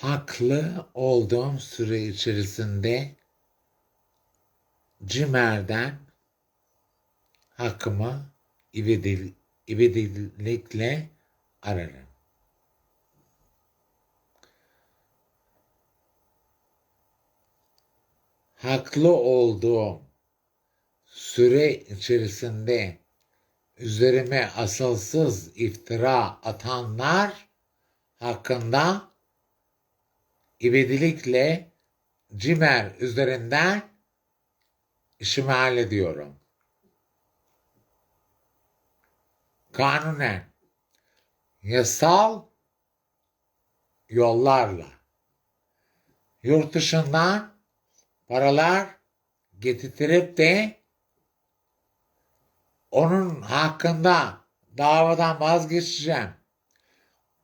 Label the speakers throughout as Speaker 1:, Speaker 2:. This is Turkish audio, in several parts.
Speaker 1: haklı olduğum süre içerisinde Cimer'den hakkımı ivedi, ivedilikle ararım. Haklı olduğum süre içerisinde üzerime asılsız iftira atanlar hakkında ivedilikle Cimer üzerinden işimi hallediyorum. Kanunen, yasal yollarla yurt dışından paralar getirtip de onun hakkında davadan vazgeçeceğim.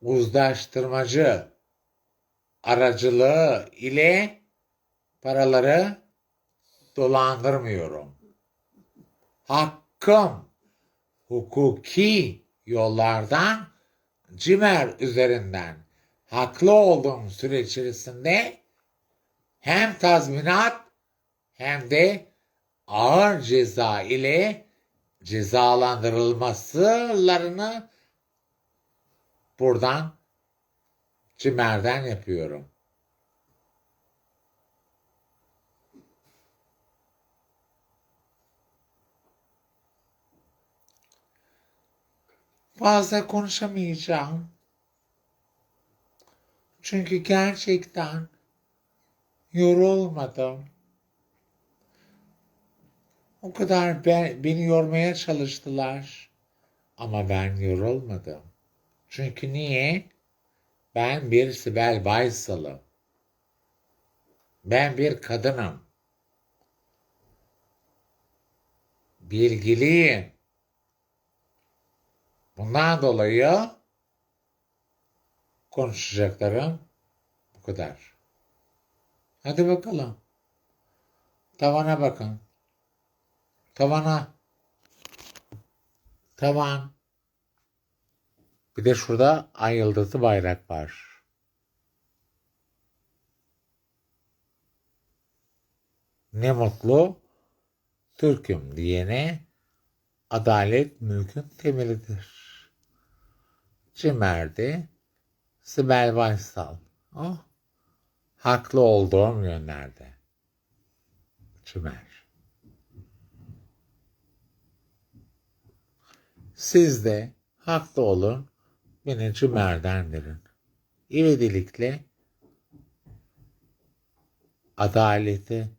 Speaker 1: Uzlaştırmacı aracılığı ile paraları dolandırmıyorum. Hakkım hukuki yollardan cimer üzerinden haklı olduğum süre içerisinde hem tazminat hem de ağır ceza ile cezalandırılmasılarını buradan cimerden yapıyorum. Fazla konuşamayacağım. Çünkü gerçekten yorulmadım. O kadar ben, beni yormaya çalıştılar. Ama ben yorulmadım. Çünkü niye? Ben bir Sibel Baysal'ım. Ben bir kadınım. Bilgiliyim. Bundan dolayı konuşacaklarım bu kadar. Hadi bakalım. Tavana bakın. Tavana. Tavan. Bir de şurada ay yıldızı bayrak var. Ne mutlu Türk'üm diyene adalet mülkün temelidir. Cimer'de Sibel Baysal. Oh, haklı olduğum yönlerde. Cimer. Siz de haklı olun, beni Cimer'dendirin. İvedilikle adaleti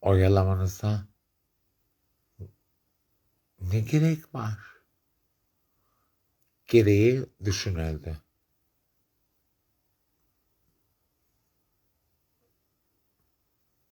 Speaker 1: oyalamanıza ne gerek var? Gereği düşünüldü.